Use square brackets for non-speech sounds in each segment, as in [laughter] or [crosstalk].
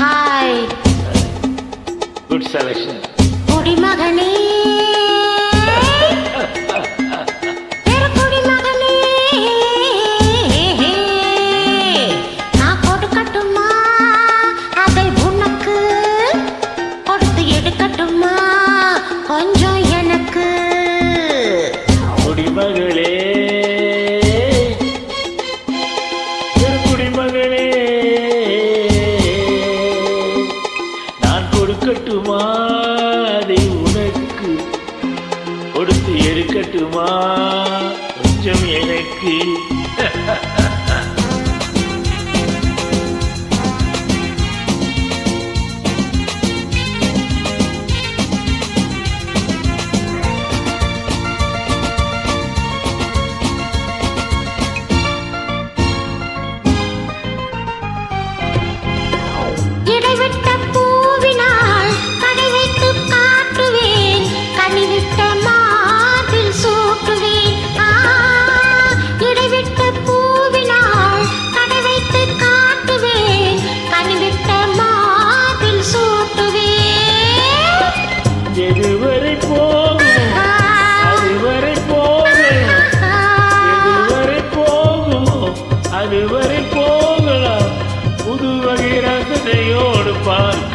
Hi. Good selection குடிமகனே. பெரு நான் கொடுக்கட்டுமா அதை உனக்கு? கொடுத்து எடுக்கட்டுமா கொஞ்சம் எனக்கு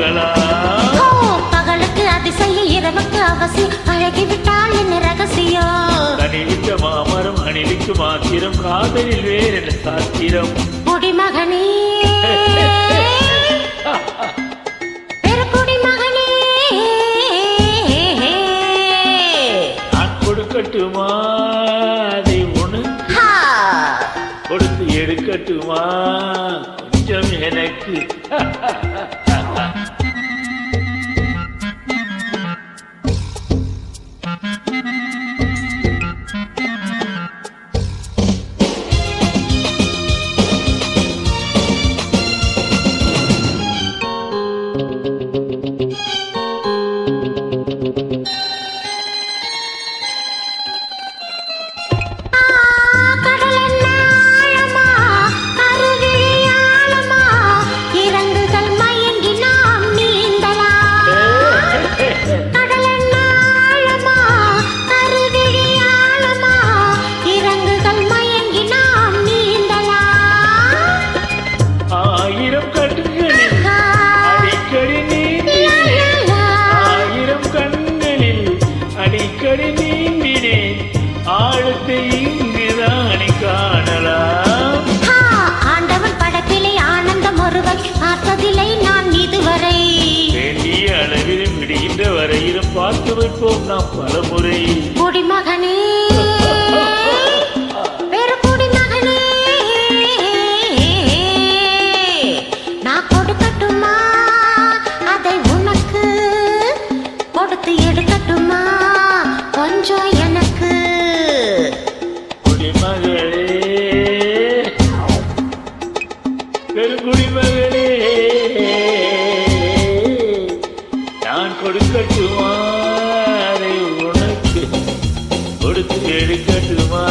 ஓ, பகலுக்கு அதிசயம் இரவுக்கு அவசியம் பழகிவிட்டால் என்ன ரகசியம் கனிவிக்க மாமரம் அணிவிக்கு மாத்திரம். காதலில் வேறென்ன சாத்திரம்? குடிமகனே. கொடுக்கட்டுமா? அதை உனக்கு. கொடுத்து எடுக்கட்டுமா? கொஞ்சம் எனக்கு. [laughs] ஆயிரம் கட்டுகளில் ஆ, அடிக்கடி நீந்தி லா, லா, ஆயிரம் கண்களில் அடிக்கடி நீந்தினேன். ஆழத்தை இங்குதானே காணலாம். ஆண்டவன் படைப்பிலே ஆனந்தம் ஒருவன் பார்த்ததில்லை நான் இதுவரை. வேண்டிய அளவில் விடுகின்ற வரையிலும் பார்த்து வைப்போம் நாம் பலமுறை. குடிமகனே நான் கொடுக்கட்டுமா உனக்கு கொடுத்து எடுக்கட்டுமா?